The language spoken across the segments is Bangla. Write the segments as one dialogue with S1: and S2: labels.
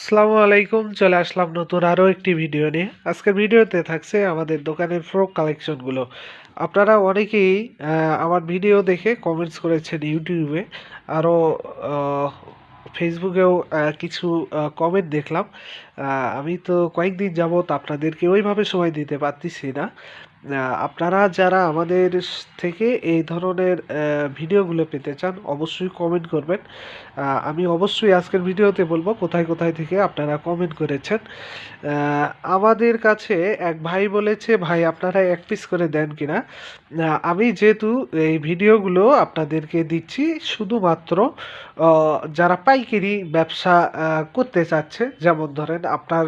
S1: আসসালামু আলাইকুম, চলে আসলাম নতুন আরও একটি ভিডিও নিয়ে। আজকের ভিডিওতে থাকছে আমাদের দোকানের ফ্রক কালেকশনগুলো আপনারা অনেকেই আমার ভিডিও দেখে কমেন্টস করেছেন ইউটিউবে আরও ফেসবুকেও কিছু কমেন্ট দেখলাম। আমি তো কয়েকদিন যাবত আপনাদেরকে ওইভাবে সময় দিতে পারতেছি না। আপনারা যারা আমাদের থেকে এই ধরনের ভিডিওগুলো পেতে চান, অবশ্যই কমেন্ট করবেন। আমি অবশ্যই আজকের ভিডিওতে বলব কোথায় কোথায় থেকে আপনারা কমেন্ট করেছেন। আমাদের কাছে এক ভাই বলেছে, ভাই, আপনারা এক পিস করে দেন কিনা? আমি যেহেতু এই ভিডিওগুলো আপনাদেরকে দিচ্ছি, শুধুমাত্র যারা পাইকারি ব্যবসা করতে চাচ্ছে, যেমন ধরেন আপনার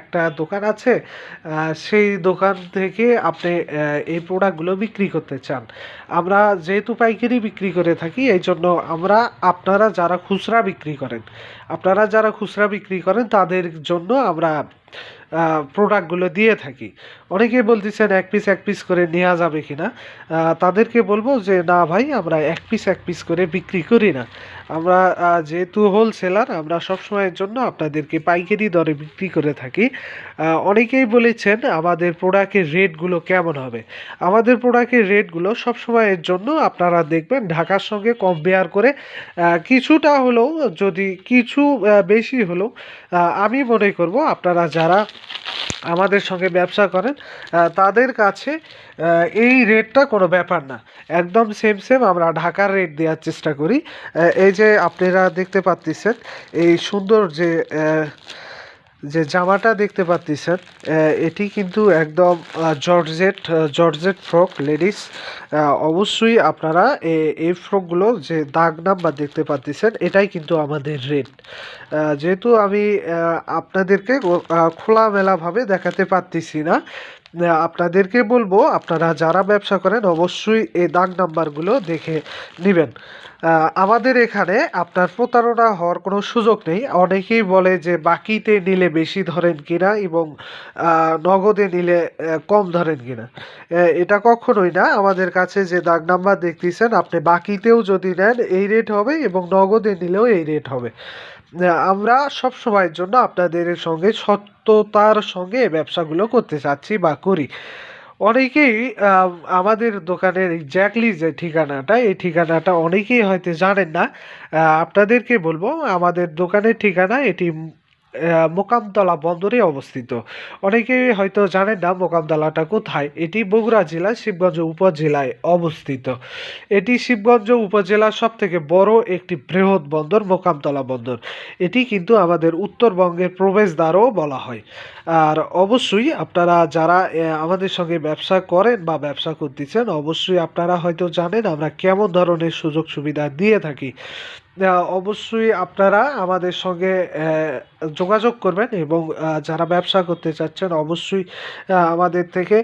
S1: একটা দোকান আছে সেই দোকান থেকে আপনি আহ, এই প্রোডাক্টগুলো বিক্রি করতে চান। আমরা যেহেতু পাইকারি বিক্রি করে থাকি এই জন্য আমরা আপনারা যারা খুচরা বিক্রি করেন আপনারা যারা খুচরা বিক্রি করেন তাদের জন্য আমরা প্রোডাক্টগুলো দিয়ে থাকি। অনেকে বলতেছেন এক পিস এক পিস করে নেওয়া যাবে কি না তাদেরকে বলব যে, না ভাই, আমরা এক পিস এক পিস করে বিক্রি করি না। আমরা যেহেতু হোলসেলার আমরা সবসময়ের জন্য আপনাদেরকে পাইকারি দরে বিক্রি করে থাকি। অনেকেই বলেছেন, আমাদের প্রোডাক্টের রেটগুলো কেমন হবে? আমাদের প্রোডাক্টের রেটগুলো সবসময়ের জন্য আপনারা দেখবেন, ঢাকার সঙ্গে কম্পেয়ার করে কিছুটা হলেও, যদি কিছু বেশি হলেও আমি মনে করব আপনারা যারা আমাদের সঙ্গে ব্যবসা করেন তাদের কাছে এই রেটটা কোনো ব্যাপার না। একদম সেম সেম আমরা ঢাকার রেট দেওয়ার চেষ্টা করি। এই যে আপনারা দেখতে পাচ্ছেন এই সুন্দর যে যে জামাটা দেখতে পাচ্ছেন এটি কিন্তু একদম জর্জেট জর্জেট ফ্রক, লেডিস। অবশ্যই আপনারা এই ফ্রকগুলো যে দাগ নাম্বার দেখতে পাচ্ছেন এটাই কিন্তু আমাদের রেট। যেহেতু আমি আপনাদেরকে খোলামেলাভাবে দেখাতে পারতেছি না আপনাদেরকে বলব, আপনারা যারা ব্যবসা করেন, অবশ্যই এই দাগ নাম্বারগুলো দেখে নেবেন। আমাদের এখানে আপনার প্রতারণা হওয়ার কোনো সুযোগ নেই। অনেকেই বলে যে বাকিতে নিলে বেশি ধরেন কিনা এবং নগদে নিলে কম ধরেন কিনা। এটা কখনোই না। আমাদের কাছে যে দাগ নাম্বার দেখতেছেন, আপনি বাকিতেও যদি নেন, এই রেট হবে এবং নগদে নিলেও এই রেট হবে। আমরা সব সময়ের জন্য আপনাদের সঙ্গে সত্যতার সঙ্গে ব্যবসাগুলো করতে চাচ্ছি বা করি। অনেকেই আমাদের দোকানের এক্স্যাক্টলি যে ঠিকানাটা, এই ঠিকানাটা অনেকেই হয়তো জানেন না। আপনাদেরকে বলব, আমাদের দোকানের ঠিকানা এটি মোকামতলা বন্দরে অবস্থিত। অনেকেই হয়তো জানেন না মোকামতলাটা কোথায়। এটি বগুড়া জেলার শিবগঞ্জ উপজেলায় অবস্থিত। এটি শিবগঞ্জ উপজেলার সব থেকে বড় একটি বৃহৎ বন্দর, মোকামতলা বন্দর। এটি কিন্তু আমাদের উত্তরবঙ্গের প্রবেশদ্বারও বলা হয়। আর অবশ্যই আপনারা যারা আমাদের সঙ্গে ব্যবসা করেন বা ব্যবসা করতেছেন, অবশ্যই আপনারা হয়তো জানেন আমরা কেমন ধরনের সুযোগ সুবিধা দিয়ে থাকি। অবশ্যই আপনারা আমাদের সঙ্গে যোগাযোগ করবেন এবং যারা ব্যবসা করতে চাচ্ছেন অবশ্যই আমাদের থেকে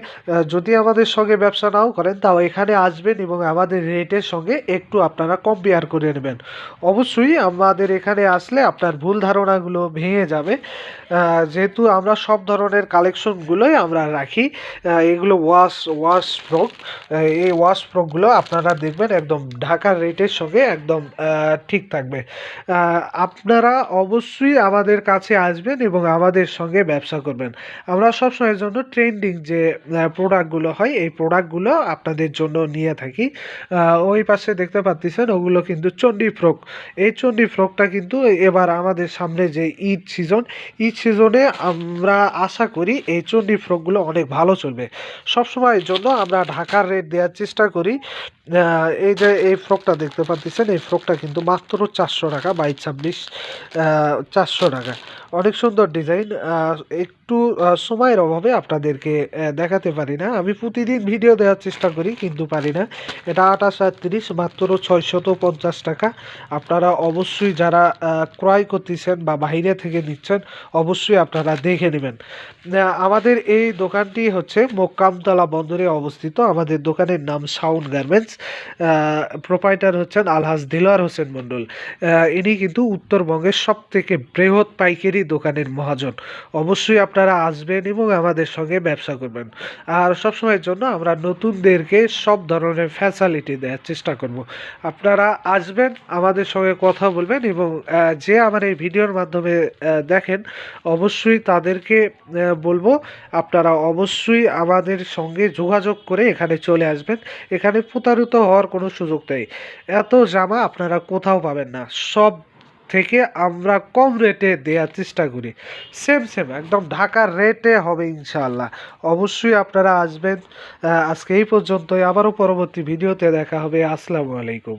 S1: যদি আমাদের সঙ্গে ব্যবসা নাও করেন তাও এখানে আসবেন এবং আমাদের রেটের সঙ্গে একটু আপনারা কম্পেয়ার করে নেবেন। অবশ্যই আমাদের এখানে আসলে আপনার ভুল ধারণাগুলো ভেঙে যাবে। যেহেতু আমরা সব ধরনের কালেকশনগুলোই আমরা রাখি এগুলো ওয়াশ ওয়াশ ফ্রক এই ওয়াশ ফ্রকগুলো আপনারা দেখবেন একদম ঢাকার রেটের সঙ্গে একদম আহ, ঠিক থাকবে। আপনারা অবশ্যই আমাদের কাছে আসবেন এবং আমাদের সঙ্গে ব্যবসা করবেন। আমরা সবসময়ের জন্য ট্রেন্ডিং যে প্রোডাক্টগুলো হয়, এই প্রোডাক্টগুলো আপনাদের জন্য নিয়ে থাকি। ওই পাশে দেখতে পাচ্ছেন, ওগুলো কিন্তু চণ্ডী ফ্রক এই চণ্ডী ফ্রকটা কিন্তু এবার আমাদের সামনে যে ঈদ সিজন ঈদ সিজনে আমরা আশা করি এই চণ্ডী ফ্রকগুলো অনেক ভালো চলবে। সবসময়ের জন্য আমরা ঢাকার রেট দেওয়ার চেষ্টা করি। এই যে, এই ফ্রকটা দেখতে পাচ্ছেন, এই ফ্রকটা কিন্তু মাত্র চারশো টাকা বাইশ ছাব্বিশ চারশো টাকা। অনেক সুন্দর ডিজাইন একটু সময়ের অভাবে আপনাদেরকে দেখাতে পারি না। আমি প্রতিদিন ভিডিও দেওয়ার চেষ্টা করি, কিন্তু পারি না। এটা আঠাশ আটত্রিশ, মাত্র ছয়শত পঞ্চাশ টাকা। আপনারা অবশ্যই যারা ক্রয় করতেছেন বা বাইরে থেকে নিচ্ছেন, অবশ্যই আপনারা দেখে নেবেন। আমাদের এই দোকানটি হচ্ছে মোকামতলা বন্দরে অবস্থিত। আমাদের দোকানের নাম সাউন্ড গার্মেন্টস। প্রোপাইটার হচ্ছেন আলহাজ দিলওয়ার হোসেন মণ্ডল। ইনি কিন্তু উত্তরবঙ্গের সব থেকে বৃহৎ পাইকারি আমাদেরই দোকানের মহাজন। অবশ্যই আপনারা আসবেন এবং আমাদের সঙ্গে ব্যবসা করবেন। আর সবসময়ের জন্য আমরা নতুনদেরকে সব ধরনের ফ্যাসিলিটি দেওয়ার চেষ্টা করব। আপনারা আসবেন, আমাদের সঙ্গে কথা বলবেন এবং যে আমার এই ভিডিওর মাধ্যমে দেখেন, অবশ্যই তাদেরকে বলব, আপনারা অবশ্যই আমাদের সঙ্গে যোগাযোগ করে এখানে চলে আসবেন। এখানে প্রতারিত হওয়ার কোনো সুযোগ নেই। এত জামা আপনারা কোথাও পাবেন না। সব থেকে আমরা কম রেটে দেওয়ার চেষ্টা করি। সেম সেম একদম ঢাকার রেটে হবে ইনশাল্লাহ অবশ্যই আপনারা আসবেন। আজকে এই পর্যন্তই। আবারও পরবর্তী ভিডিওতে দেখা হবে। আসসালামু আলাইকুম।